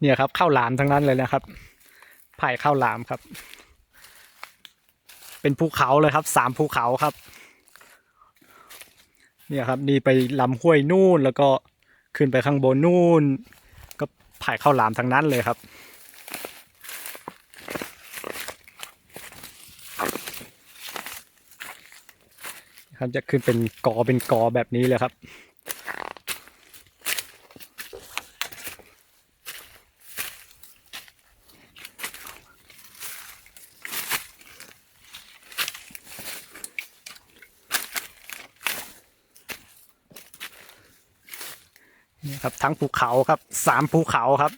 เนี่ยครับข้าวหลามทั้งนั้นเลยนะครับ ไผ่ข้าวหลามครับ เป็นภูเขาเลยครับสามภูเขาครับ เนี่ยครับนี่ไปลำห้วยนู่นแล้วก็ขึ้นไปข้างบนนู่น ก็ไผ่ข้าวหลามทั้งนั้นเลยครับครับจะขึ้นเป็นกอเป็นกอแบบนี้เลยครับ นี่ครับทั้งภูเขาครับสามภูเขาครับ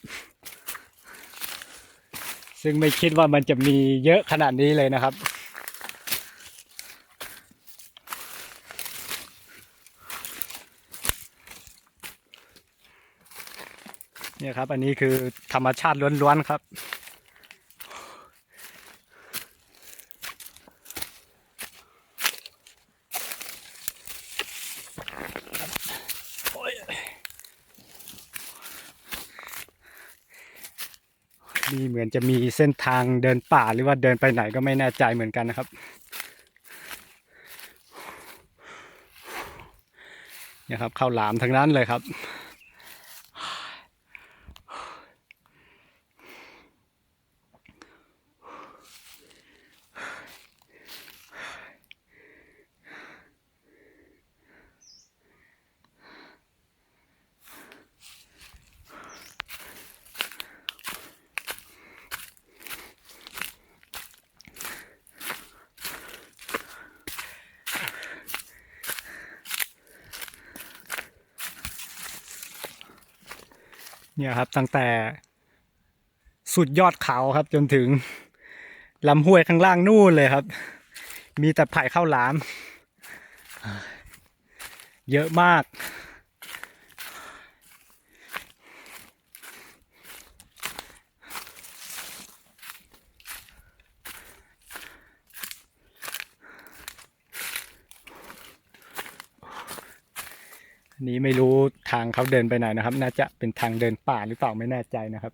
ซึ่งไม่คิดว่ามันจะมีเยอะขนาดนี้เลยนะครับ เนี่ยครับ อันนี้คือธรรมชาติล้วนๆครับ นี่เหมือนจะมีเส้นทางเดินป่าหรือว่าเดินไปไหนก็ไม่แน่ใจเหมือนกันนะครับ เนี่ยครับข้าวหลามทั้งนั้นเลยครับ เนี่ยครับตั้งแต่สุดยอดเขาครับจนถึงลำห้วยข้างล่างนู่นเลยครับ มีแต่ไผ่ข้าวหลาม เยอะมาก นี้ไม่รู้ทางเขาเดินไปไหนนะครับ น่าจะเป็นทางเดินป่าหรือเปล่าไม่แน่ใจนะครับ